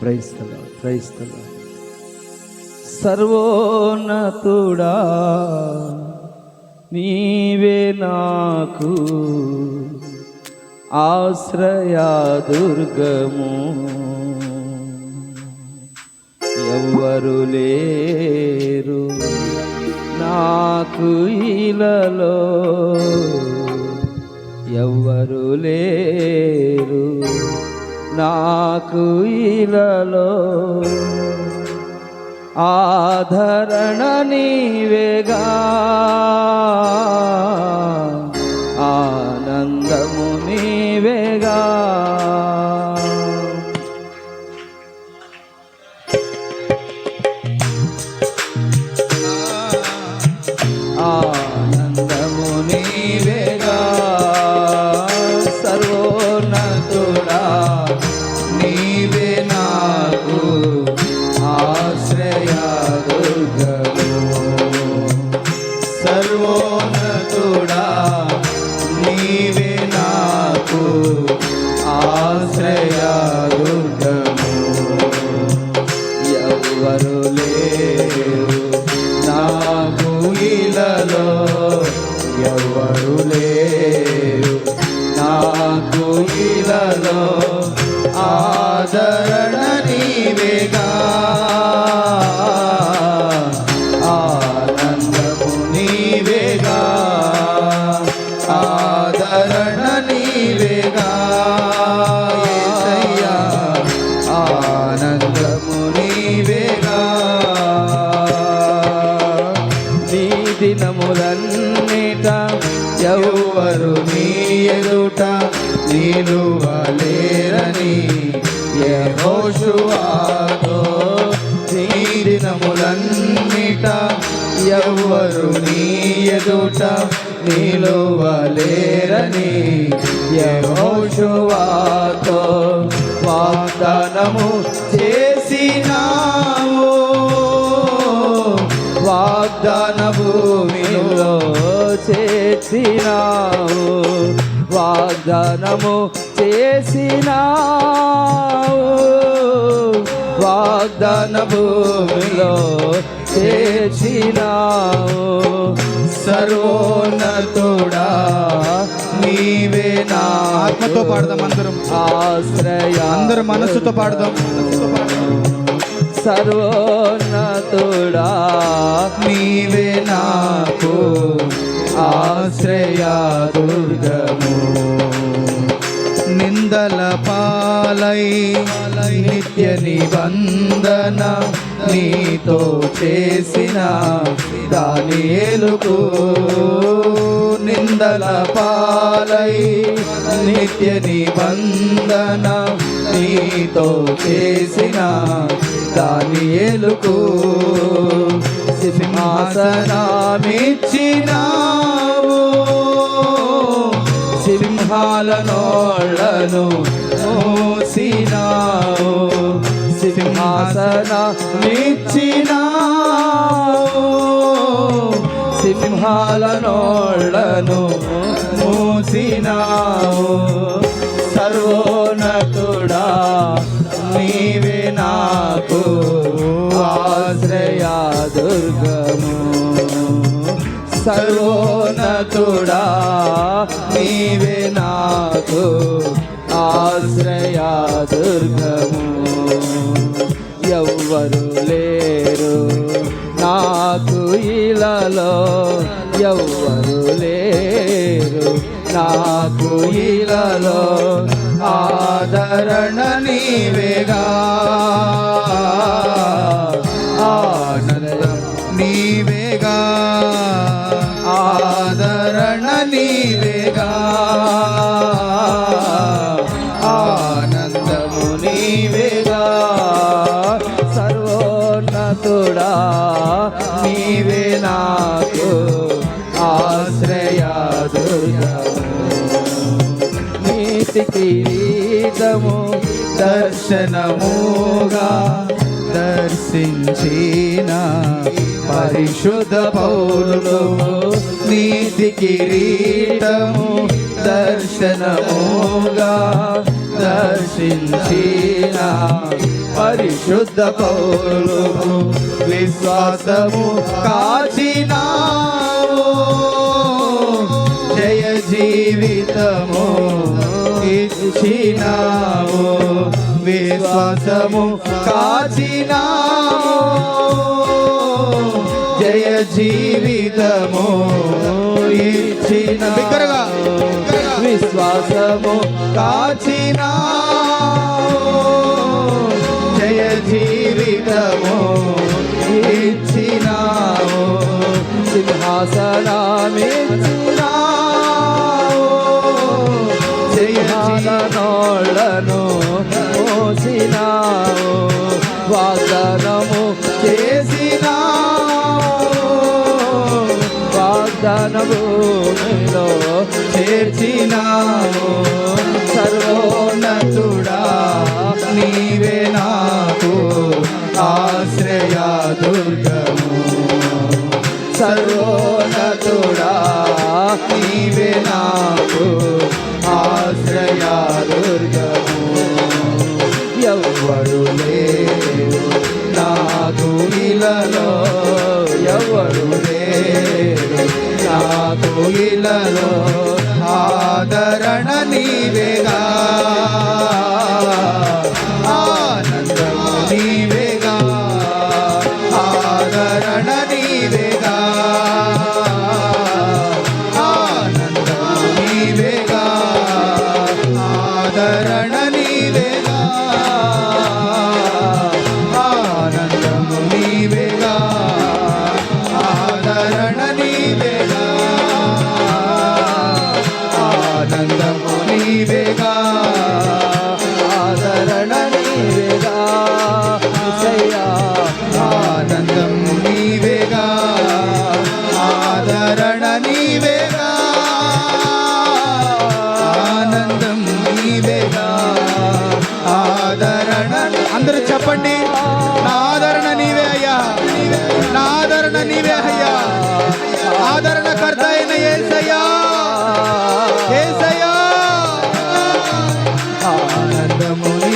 క్రైస్తవ క్రైస్తవ సర్వోన్నతుడా నీవే నాకు ఆశ్రయా దుర్గము. ఎవ్వరు లేరు నాకు ఇలలో. ఎవ్వరు లేరు నాకు ఇలలో ఆధరణ నీవేగా. ఎవరు నీ ఎదుట నిలువలేరని యెహోషువాతో నీ దినములన్నిట ఎవరు నీ ఎదుట నిలువలేరని యెహోషువాతో వాగ్దానము చేసినావు. వాగ్దాన భూమి చేసినావు వాగ్దానము చేసినావు. వాగ్దాన భూమిలో చేసినావు. సర్వోన్నతుడా నీవే నా ఆత్మతో పాడదాం అందరం. ఆశ్రయ. అందరం మనస్సుతో పాడదాం. మనస్సుతో పాడదాం. సర్వోన్నతుడా నీవే నాకు ఆశ్రయా దుర్గము. నిందల పాలై నిత్య నిబంధన నీతో చేసిన దానియేలుకు. నిందల పాలై నిత్య నిబంధన నీతో చేసిన దానియేలుకు. సింహాసనామిచ్చినా సింహాల నోళ్ళను మోసినావు. సింహాసన నిచ్చినావు. సింహాల నోళ్ళను మోసినావు. సర్వోన్నతుడా నీవే నాకు ఆశ్రయా దుర్గము సర్వోన్నతుడా నీవే నాకు ఆశ్రయా దుర్గము. ఎవ్వరు లేరు నాకు ఇలలో ఎవ్వరు లేరు నాకు ఇలలో. ఆదరణ నీవేగా. ఆనందం నీవేగా. పరిశుద్ధ పౌరులు నీతి కిరీటము దర్శనముగా దర్శించిన పరిశుద్ధ పౌరులు విశ్వాసము కాచినావు. జయ జీవితము ఇచ్చినావు. విశ్వాసము కాచినావు. జయ జీవితము ఇచ్చిన బిగ్గరగా, బిగ్గరగా. విశ్వాసము కాచిన జయ జీవితము ಜ್ಞಾನವೋ ಮೇಲೋ ಸೇರ್ಸಿ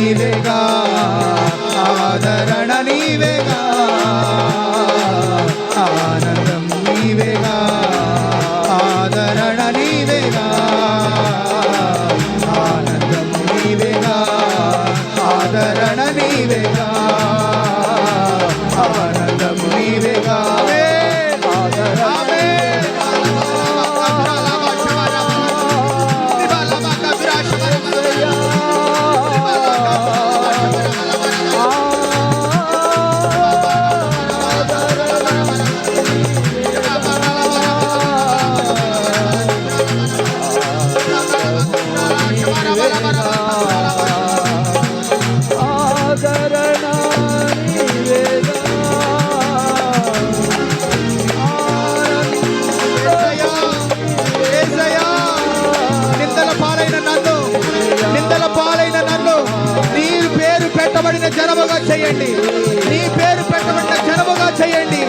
నీవేగా ఆదరణ నీవేగా. చేయండి. నీ పేరు పెట్టబడిన జనముగా చేయండి.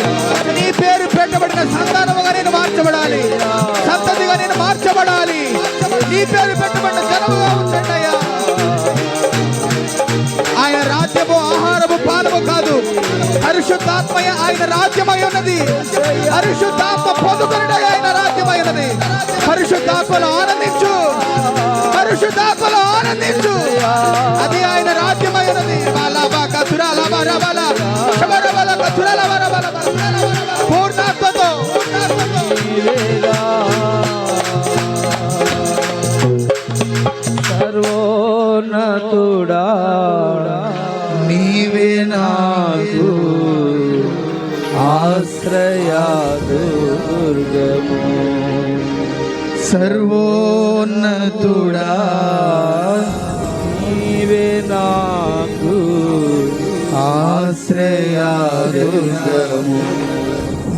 నీ పేరు పెట్టబడిన సంతానముగా నేను మార్చబడాలి. సంతతిగా నేను మార్చబడాలి. నీ పేరు పెట్టబడిన జనముగా ఉంచండి అయ్యా. ఆయన రాజ్యము ఆహారము పాలము కాదు. పరిశుద్ధాత్మయ ఆయన రాజ్యమై ఉన్నది. పరిశుద్ధాత్మ పొందుకున్నది ఆయన రాజ్యమై ఉన్నది. పరిశుద్ధాత్మను ఆనందించు. పరిశుద్ధాత్మలో ఆనందించు అది ఆయన రాజ్యమై ఉన్నది బాలాబా కతురా లబా రబల శబరబల కతురా లబా రబల పూర్ణాత్మతో పూర్ణాత్మతో. నీవేగా సర్వోన్నతుడా నీవే నాకు ఆశ్రయాదు దుర్గము. సర్వోన్నతుడా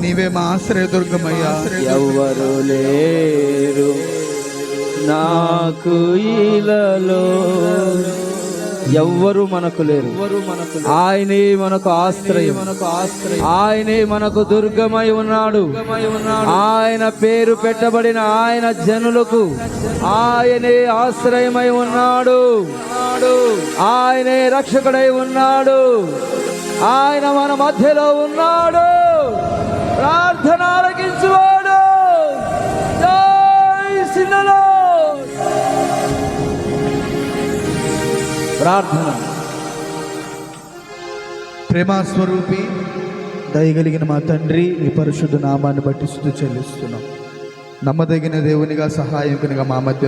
నీవే మా ఆశ్రయదుర్గమయ్యా. ఎవ్వరు లేరు నాకు ఇలలో. ఎవ్వరు మనకు లేరు. మనకు ఆయనే మనకు ఆశ్రయం. మనకు ఆశ్రయం. ఆయనే మనకు దుర్గమై ఉన్నాడు. ఆయన పేరు పెట్టబడిన ఆయన జనులకు ఆయనే ఆశ్రయమై ఉన్నాడు. ఆయనే రక్షకుడై ఉన్నాడు. ఆయన మన మధ్యలో ఉన్నాడు. ప్రార్థన ఆలకించువాడు. ప్రార్థన. ప్రేమస్వరూపి దయగలిగిన మా తండ్రి మీ పరిశుద్ధ నామాన్ని బట్టి స్థుతి చెల్లిస్తున్నాం. నమ్మదగిన దేవునిగా సహాయకునిగా మా మధ్య